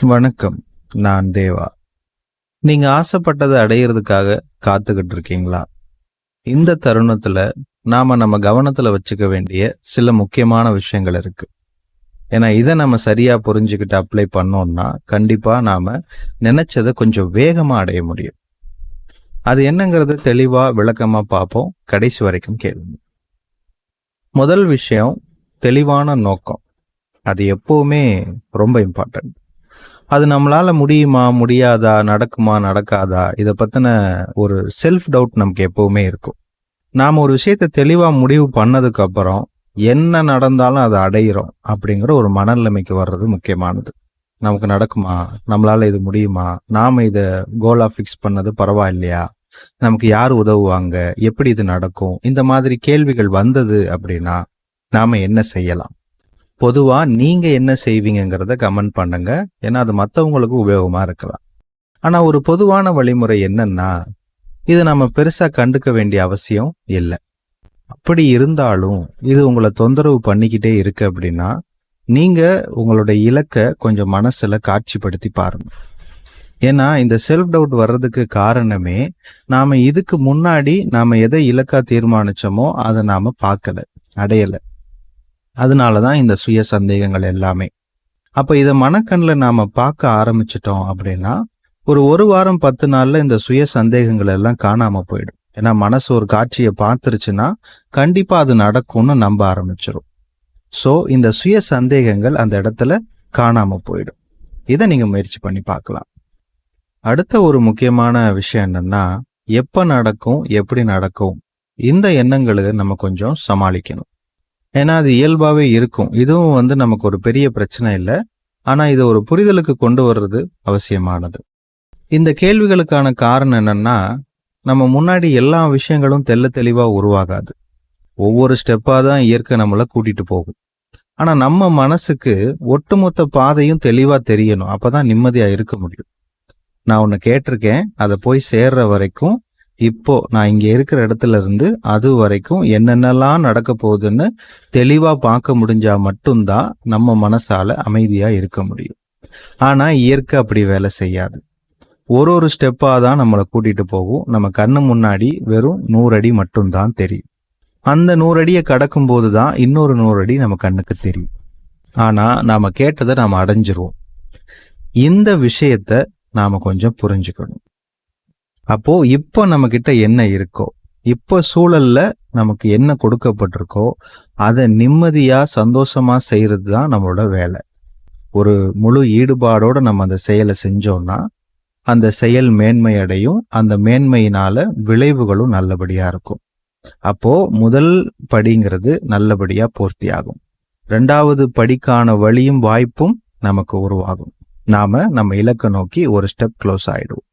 வணக்கம் நான் தேவா. நீங்க ஆசைப்பட்டதை அடையிறதுக்காக காத்துக்கிட்டு இருக்கீங்களா? இந்த தருணத்துல நாம நம்ம கவனத்துல வச்சுக்க வேண்டிய சில முக்கியமான விஷயங்கள் இருக்கு. ஏன்னா இதை நம்ம சரியா புரிஞ்சுக்கிட்டு அப்ளை பண்ணோம்னா கண்டிப்பா நாம நினைச்சதை கொஞ்சம் வேகமா அடைய முடியும். அது என்னங்கிறது தெளிவா விளக்கமா பார்ப்போம். கடைசி வரைக்கும் கேளுங்க. முதல் விஷயம் தெளிவான நோக்கம். அது எப்பவுமே ரொம்ப இம்பார்ட்டன்ட் அது நம்மளால முடியுமா முடியாதா நடக்குமா நடக்காதா இதை பத்தின ஒரு செல்ஃப் டவுட் நமக்கு எப்பவுமே இருக்கும். நாம் ஒரு விஷயத்த தெளிவா முடிவு பண்ணதுக்கு அப்புறம் என்ன நடந்தாலும் அதை அடையிறோம் அப்படிங்கிற ஒரு மனநிலைமைக்கு வர்றது முக்கியமானது. நமக்கு நடக்குமா நம்மளால இது முடியுமா நாம இதை கோலா ஃபிக்ஸ் பண்ணது பரவாயில்லையா நமக்கு யார் உதவுவாங்க எப்படி இது நடக்கும் இந்த மாதிரி கேள்விகள் வந்தது அப்படின்னா நாம என்ன செய்யலாம்? பொதுவாக நீங்கள் என்ன செய்வீங்கங்கிறத கமெண்ட் பண்ணுங்க. ஏன்னா அது மற்றவங்களுக்கு உபயோகமாக இருக்கலாம். ஆனால் ஒரு பொதுவான வழிமுறை என்னன்னா இது நம்ம பெருசாக கண்டுக்க வேண்டிய அவசியம் இல்லை. அப்படி இருந்தாலும் இது உங்களை தொந்தரவு பண்ணிக்கிட்டே இருக்கு அப்படின்னா நீங்கள் உங்களோட இலக்கை கொஞ்சம் மனசில் காட்சிப்படுத்தி பாருங்க. ஏன்னா இந்த செல்ஃப் டவுட் வர்றதுக்கு காரணமே நாம் இதுக்கு முன்னாடி நாம் எதை இலக்காக தீர்மானிச்சோமோ அதை நாம் பார்க்கலை அடையலை. அதனால தான் இந்த சுய சந்தேகங்கள் எல்லாமே. அப்போ இதை மனக்கண்ணில் நாம் பார்க்க ஆரம்பிச்சிட்டோம் அப்படின்னா ஒரு ஒரு வாரம் பத்து நாளில் இந்த சுய சந்தேகங்கள் எல்லாம் காணாமல் போயிடும். ஏன்னா மனசு ஒரு காட்சியை பார்த்துருச்சுன்னா கண்டிப்பாக அது நடக்கும்னு நம்ப ஆரம்பிச்சிடும் ஸோ இந்த சுய சந்தேகங்கள் அந்த இடத்துல காணாமல் போயிடும். இதை நீங்கள் முயற்சி பண்ணி பார்க்கலாம். அடுத்த ஒரு முக்கியமான விஷயம் என்னென்னா எப்போ நடக்கும் எப்படி நடக்கும் இந்த எண்ணங்களை நம்ம கொஞ்சம் சமாளிக்கணும். ஏன்னா அது இயல்பாகவே இருக்கும். இதுவும் வந்து நமக்கு ஒரு பெரிய பிரச்சனை இல்லை. ஆனால் இதை ஒரு புரிதலுக்கு கொண்டு வர்றது அவசியமானது. இந்த கேள்விகளுக்கான காரணம் என்னன்னா நம்ம முன்னாடி எல்லா விஷயங்களும் தெல்ல தெளிவாக உருவாகாது. ஒவ்வொரு ஸ்டெப்பாக தான் இயற்கை நம்மளை கூட்டிகிட்டு போகும். ஆனால் நம்ம மனசுக்கு ஒட்டுமொத்த பாதையும் தெளிவாக தெரியணும். அப்போ தான் நிம்மதியாக இருக்க முடியும். நான் ஒன்று கேட்டிருக்கேன். அதை போய் சேர்ற வரைக்கும் இப்போ நான் இங்க இருக்கிற இடத்துல இருந்து அது வரைக்கும் என்னென்னலாம் நடக்க போகுதுன்னு தெளிவா பார்க்க முடிஞ்சா மட்டும்தான் நம்ம மனசால அமைதியா இருக்க முடியும். ஆனா இயற்கை அப்படி வேலை செய்யாது. ஒரு ஒரு ஸ்டெப்பாக தான் நம்மளை கூட்டிகிட்டு போகும். நம்ம கண்ணு முன்னாடி வெறும் நூறு அடி மட்டும்தான் தெரியும். அந்த நூறு அடியை கடக்கும் போது தான் இன்னொரு நூறு அடி நம்ம கண்ணுக்கு தெரியும். ஆனால் நாம் கேட்டதை நாம் அடைஞ்சிருவோம். இந்த விஷயத்த நாம் கொஞ்சம் புரிஞ்சுக்கணும். அப்போ இப்போ நம்ம கிட்ட என்ன இருக்கோ இப்போ சூழல்ல நமக்கு என்ன கொடுக்கப்பட்டிருக்கோ அதை நிம்மதியா சந்தோஷமா செய்யறது தான் நம்மளோட வேலை. ஒரு முழு ஈடுபாடோட நம்ம அந்த செயலை செஞ்சோம்னா அந்த செயல் மேன்மை அடையும் அந்த மேன்மையினால விளைவுகளும் நல்லபடியா இருக்கும். அப்போ முதல் படிங்கிறது நல்லபடியா பூர்த்தி ஆகும். ரெண்டாவது படிக்கான வழியும் வாய்ப்பும் நமக்கு உருவாகும். நாம நம்ம இலக்கை நோக்கி ஒரு ஸ்டெப் க்ளோஸ் ஆயிடுவோம்.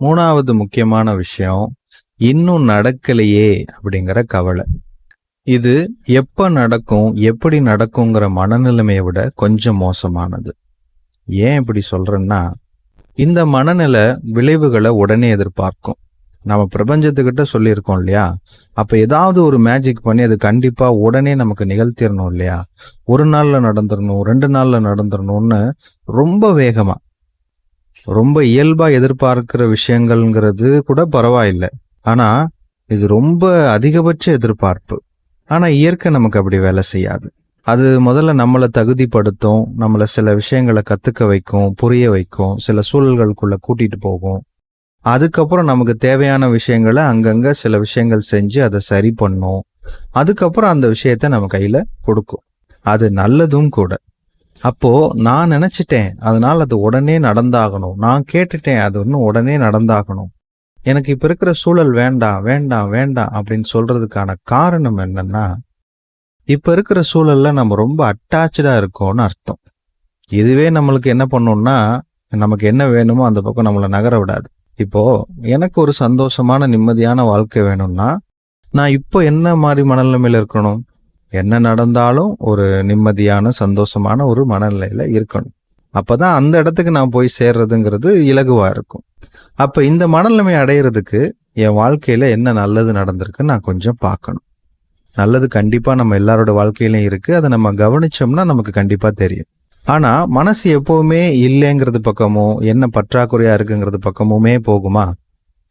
மூணாவது முக்கியமான விஷயம் இன்னும் நடக்கலையே அப்படிங்கிற கவலை. இது எப்ப நடக்கும் எப்படி நடக்குங்கிற மனநிலைமையை விட கொஞ்சம் மோசமானது. ஏன் இப்படி சொல்றேன்னா இந்த மனநிலை விளைவுகளை உடனே எதிர்பார்க்கும். நம்ம பிரபஞ்சத்துக்கிட்ட சொல்லியிருக்கோம் இல்லையா? அப்ப ஏதாவது ஒரு மேஜிக் பண்ணி அது கண்டிப்பா உடனே நமக்கு நிகழ்த்திடணும் இல்லையா? ஒரு நாள்ல நடந்துடணும் ரெண்டு நாள்ல நடந்துடணும்னு ரொம்ப வேகமா ரொம்ப இயல்பாக எதிர்பார்க்கிற விஷயங்கள்ங்கிறது கூட பரவாயில்லை. ஆனால் இது ரொம்ப அதிகபட்ச எதிர்பார்ப்பு. ஆனால் இயற்கை நமக்கு அப்படி வேலை செய்யாது. அது முதல்ல நம்மளை தகுதிப்படுத்தும் நம்மளை சில விஷயங்களை கற்றுக்க வைக்கும் புரிய வைக்கும் சில சூழல்களுக்குள்ளே கூட்டிகிட்டு போகும். அதுக்கப்புறம் நமக்கு தேவையான விஷயங்களை அங்கங்கே சில விஷயங்கள் செஞ்சு அதை சரி பண்ணும். அதுக்கப்புறம் அந்த விஷயத்த நம்ம கையில் கொடுக்கும். அது நல்லதும் கூட. அப்போ நான் நினைச்சிட்டேன் அதனால் அது உடனே நடந்தாகணும். நான் கேட்டுட்டேன் அது இன்னும் உடனே நடந்தாகணும். எனக்கு இப்ப இருக்கிற சூழல் வேண்டாம் வேண்டாம் வேண்டாம் அப்படின்னு சொல்றதுக்கான காரணம் என்னன்னா இப்ப இருக்கிற சூழல்ல நம்ம ரொம்ப அட்டாச்சா இருக்கோம்னு அர்த்தம். இதுவே நம்மளுக்கு என்ன பண்ணோம்னா நமக்கு என்ன வேணுமோ அந்த பக்கம் நம்மளை நகர விடாது. இப்போ எனக்கு ஒரு சந்தோஷமான நிம்மதியான வாழ்க்கை வேணும்னா நான் இப்போ என்ன மாதிரி மனநிலைமையில இருக்கணும்? என்ன நடந்தாலும் ஒரு நிம்மதியான சந்தோஷமான ஒரு மனநிலையில இருக்கணும். அப்பதான் அந்த இடத்துக்கு நான் போய் சேர்றதுங்கிறது இலகுவா இருக்கும். அப்ப இந்த மனநிலைமை அடையிறதுக்கு என் வாழ்க்கையில என்ன நல்லது நடந்திருக்குன்னு நான் கொஞ்சம் பார்க்கணும். நல்லது கண்டிப்பா நம்ம எல்லாரோட வாழ்க்கையிலும் இருக்கு. அதை நம்ம கவனிச்சோம்னா நமக்கு கண்டிப்பா தெரியும். ஆனா மனசு எப்பவுமே இல்லைங்கிறது பக்கமோ என்ன பற்றாக்குறையா இருக்குங்கிறது பக்கமுமே போகுமா?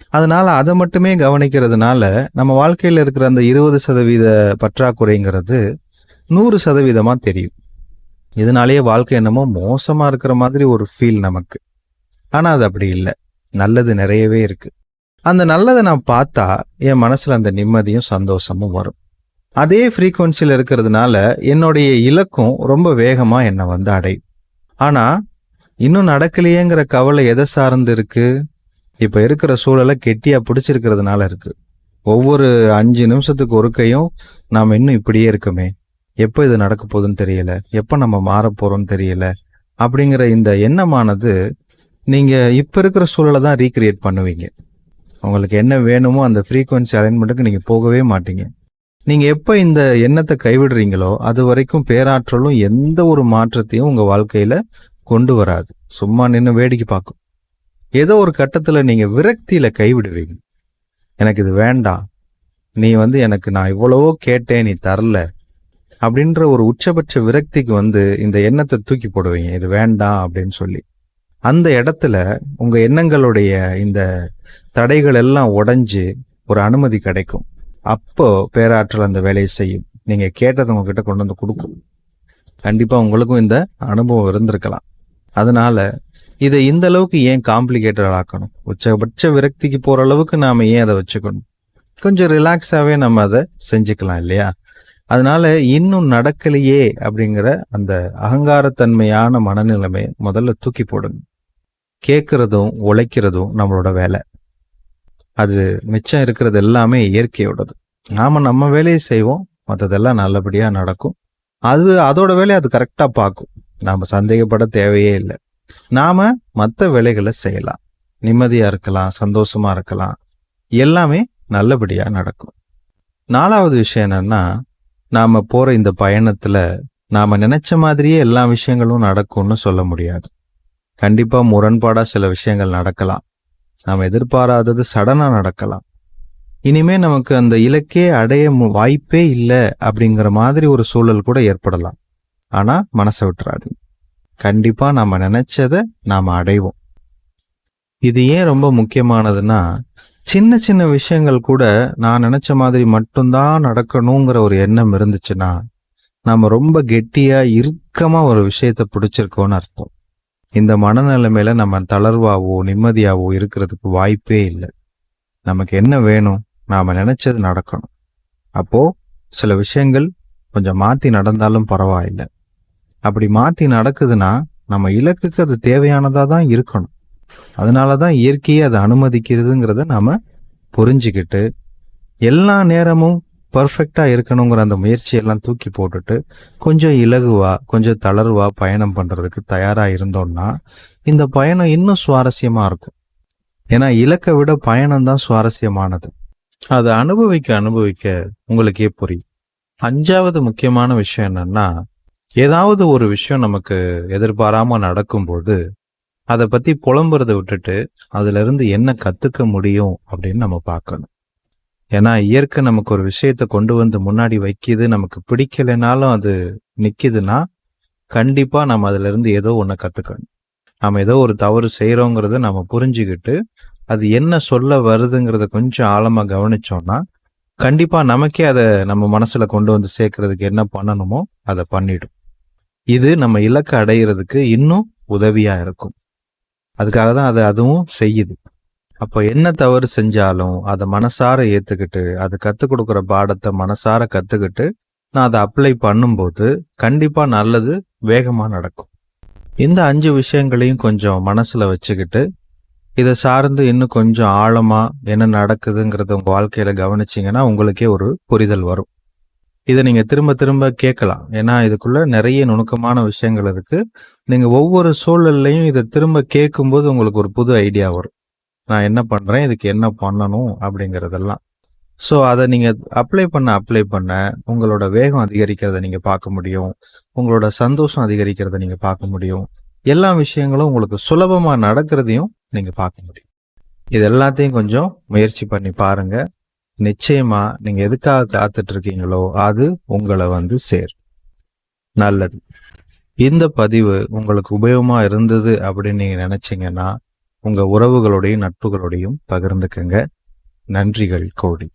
அதனால அதை மட்டுமே கவனிக்கிறதுனால நம்ம வாழ்க்கையில் இருக்கிற அந்த இருபது சதவீத பற்றாக்குறைங்கிறது நூறு சதவீதமா தெரியும். இதனாலேயே வாழ்க்கை என்னமோ மோசமா இருக்கிற மாதிரி ஒரு ஃபீல் நமக்கு. ஆனா அது அப்படி இல்லை. நல்லது நிறையவே இருக்கு. அந்த நல்லதை நான் பார்த்தா என் மனசுல அந்த நிம்மதியும் சந்தோஷமும் வரும். அதே ஃப்ரீக்குவன்சியில் இருக்கிறதுனால என்னுடைய இலக்கும் ரொம்ப வேகமாக என்னை வந்து அடையும். ஆனால் இன்னும் நடக்கலையேங்கிற கவலை எதை சார்ந்து இருக்குது இப்போ இருக்கிற சூழலை கெட்டியாக பிடிச்சிருக்கிறதுனால இருக்கு. ஒவ்வொரு அஞ்சு நிமிஷத்துக்கு ஒருக்கையும் நாம் இன்னும் இப்படியே இருக்கோமே. எப்போ இது நடக்க போகுதுன்னு தெரியல. எப்போ நம்ம மாறப் போகிறோம்னு தெரியல. அப்படிங்கிற இந்த எண்ணமானது நீங்கள் இப்போ இருக்கிற சூழலை தான் ரீக்ரியேட் பண்ணுவீங்க. உங்களுக்கு என்ன வேணுமோ அந்த ஃப்ரீக்குவன்சி அலைன்மெண்ட்டுக்கு நீங்கள் போகவே மாட்டீங்க. நீங்கள் எப்போ இந்த எண்ணத்தை கைவிடுறீங்களோ அது வரைக்கும் பேராற்றலும் எந்த ஒரு மாற்றத்தையும் உங்கள் வாழ்க்கையில் கொண்டு வராது. சும்மா நின்று வேடிக்கை பார்க்கும். ஏதோ ஒரு கட்டத்தில் நீங்கள் விரக்தியில் கைவிடுவீங்க. எனக்கு இது வேண்டாம். நீ வந்து எனக்கு நான் இவ்வளவோ கேட்டேன் நீ தரல. அப்படின்ற ஒரு உச்சபட்ச விரக்திக்கு வந்து இந்த எண்ணத்தை தூக்கி போடுவீங்க. இது வேண்டாம் அப்படின்னு சொல்லி. அந்த இடத்துல உங்கள் எண்ணங்களுடைய இந்த தடைகள் எல்லாம் உடஞ்சி ஒரு அனுமதி கிடைக்கும். அப்போ பேராற்றல் அந்த வேலையை செய்யும். நீங்கள் கேட்டதை உங்ககிட்ட கொண்டு வந்து கொடுக்கும். கண்டிப்பாக உங்களுக்கும் இந்த அனுபவம் இருந்திருக்கலாம். அதனால இதை இந்த அளவுக்கு ஏன் காம்ப்ளிகேட்டட் ஆக்கணும்? உச்சபட்ச விரக்திக்கு போகிற அளவுக்கு நாம் ஏன் அதை வச்சுக்கணும்? கொஞ்சம் ரிலாக்ஸாகவே நம்ம அதை செஞ்சுக்கலாம் இல்லையா? அதனால இன்னும் நடக்கலையே அப்படிங்கிற அந்த அகங்காரத்தன்மையான மனநிலைமை முதல்ல தூக்கி போடுங்க. கேட்கறதும் உழைக்கிறதும் நம்மளோட வேலை. அது மிச்சம் இருக்கிறது எல்லாமே இயற்கையோடது. நாம நம்ம வேலையை செய்வோம் மற்றதெல்லாம் நல்லபடியாக நடக்கும். அது அதோட வேலையை அது கரெக்டாக பார்க்கும். நாம் சந்தேகப்பட தேவையே இல்லை. நாம் மற்ற வேலைகளை செய்யலாம். நிம்மதியாக இருக்கலாம் சந்தோஷமாக இருக்கலாம். எல்லாமே நல்லபடியாக நடக்கும். நாலாவது விஷயம் என்னென்னா நாம் போகிற இந்த பயணத்தில் நாம் நினச்ச மாதிரியே எல்லா விஷயங்களும் நடக்கும்னு சொல்ல முடியாது. கண்டிப்பாக முரண்பாடாக சில விஷயங்கள் நடக்கலாம். நாம் எதிர்பாராதது சடனாக நடக்கலாம். இனிமே நமக்கு அந்த இலக்கே அடைய மு- வாய்ப்பே இல்லை அப்படிங்கிற மாதிரி ஒரு சூழல் கூட ஏற்படலாம். ஆனால் மனசை விட்டுறாது கண்டிப்பாக நம்ம நினச்சதை நாம் அடைவோம். இது ஏன் ரொம்ப முக்கியமானதுன்னா சின்ன சின்ன விஷயங்கள் கூட நான் நினச்ச மாதிரி மட்டும்தான் நடக்கணுங்கிற ஒரு எண்ணம் இருந்துச்சுன்னா நம்ம ரொம்ப கெட்டியாக இறுக்கமாக ஒரு விஷயத்த பிடிச்சிருக்கோன்னு அர்த்தம். இந்த மனநிலைமையில நம்ம தளர்வாவோ நிம்மதியாவோ இருக்கிறதுக்கு வாய்ப்பே இல்லை. நமக்கு என்ன வேணும்? நாம நினச்சது நடக்கணும். அப்போது சில விஷயங்கள் கொஞ்சம் மாற்றி நடந்தாலும் பரவாயில்லை. அப்படி மாற்றி நடக்குதுன்னா நம்ம இலக்குக்கு அது தேவையானதாக தான் இருக்கணும். அதனால தான் இயற்கையை அதை அனுமதிக்கிறதுங்கிறத நாம் புரிஞ்சுக்கிட்டு எல்லா நேரமும் பர்ஃபெக்டாக இருக்கணுங்கிற அந்த முயற்சியெல்லாம் தூக்கி போட்டுட்டு கொஞ்சம் இலகுவா கொஞ்சம் தளர்வா பயணம் பண்ணுறதுக்கு தயாராக இருந்தோம்னா இந்த பயணம் இன்னும் சுவாரஸ்யமாக இருக்கும். ஏன்னா இலக்கை விட பயணம் தான் சுவாரஸ்யமானது. அதை அனுபவிக்க அனுபவிக்க உங்களுக்கே புரியும். அஞ்சாவது முக்கியமான விஷயம் என்னன்னா ஏதாவது ஒரு விஷயம் நமக்கு எதிர்பாராம நடக்கும்போது அதை பத்தி புலம்புறதை விட்டுட்டு அதுல இருந்து என்ன கத்துக்க முடியும் அப்படின்னு நம்ம பார்க்கணும். ஏன்னா இயற்கை நமக்கு ஒரு விஷயத்த கொண்டு வந்து முன்னாடி வைக்கிது நமக்கு பிடிக்கலைனாலும் அது நிக்குதுன்னா கண்டிப்பா நம்ம அதுல இருந்து ஏதோ ஒன்று கத்துக்கணும். நம்ம ஏதோ ஒரு தவறு செய்யறோங்கிறத நம்ம புரிஞ்சுக்கிட்டு அது என்ன சொல்ல வருதுங்கிறத கொஞ்சம் ஆழமா கவனிச்சோம்னா கண்டிப்பா நமக்கே அதை நம்ம மனசுல கொண்டு வந்து சேர்க்கறதுக்கு என்ன பண்ணணுமோ அதை பண்ணிடும். இது நம்ம இலக்கை அடையிறதுக்கு இன்னும் உதவியா இருக்கும். அதுக்காக தான் அது அதுவும் செய்யுது. அப்போ என்ன தவறு செஞ்சாலும் அதை மனசார ஏத்துக்கிட்டு அது கற்றுக் கொடுக்குற பாடத்தை மனசார கற்றுக்கிட்டு நான் அதை அப்ளை பண்ணும்போது கண்டிப்பா நல்லது வேகமா நடக்கும். இந்த அஞ்சு விஷயங்களையும் கொஞ்சம் மனசுல வச்சுக்கிட்டு இதை சார்ந்து இன்னும் கொஞ்சம் ஆழமா என்ன நடக்குதுங்கிறத உங்க வாழ்க்கையில கவனிச்சிங்கன்னா உங்களுக்கே ஒரு புரிதல் வரும். இதை நீங்கள் திரும்ப திரும்ப கேட்கலாம். ஏன்னா இதுக்குள்ள நிறைய நுணுக்கமான விஷயங்கள் இருக்குது நீங்கள் ஒவ்வொரு சூழல்லையும் இதை திரும்ப கேட்கும்போது உங்களுக்கு ஒரு புது ஐடியா வரும். நான் என்ன பண்ணுறேன் இதுக்கு என்ன பண்ணணும்? அப்படிங்கிறதெல்லாம். ஸோ அதை நீங்கள் அப்ளை பண்ண அப்ளை பண்ண உங்களோட வேகம் அதிகரிக்கிறத நீங்கள் பார்க்க முடியும். உங்களோட சந்தோஷம் அதிகரிக்கிறத நீங்கள் பார்க்க முடியும். எல்லா விஷயங்களும் உங்களுக்கு சுலபமாக நடக்கிறதையும் நீங்கள் பார்க்க முடியும். இது எல்லாத்தையும் கொஞ்சம் முயற்சி பண்ணி பாருங்கள் நிச்சயமா நீங்க எதுக்காக காத்துட்டு இருக்கீங்களோ அது உங்களை வந்து சேர் நல்லது. இந்த பதிவு உங்களுக்கு உபயோகமா இருந்தது அப்படின்னு நீங்க நினைச்சீங்கன்னா உங்க உறவுகளோடையும் நட்புகளோடையும் பகிர்ந்துக்கங்க. நன்றிகள் கோடி.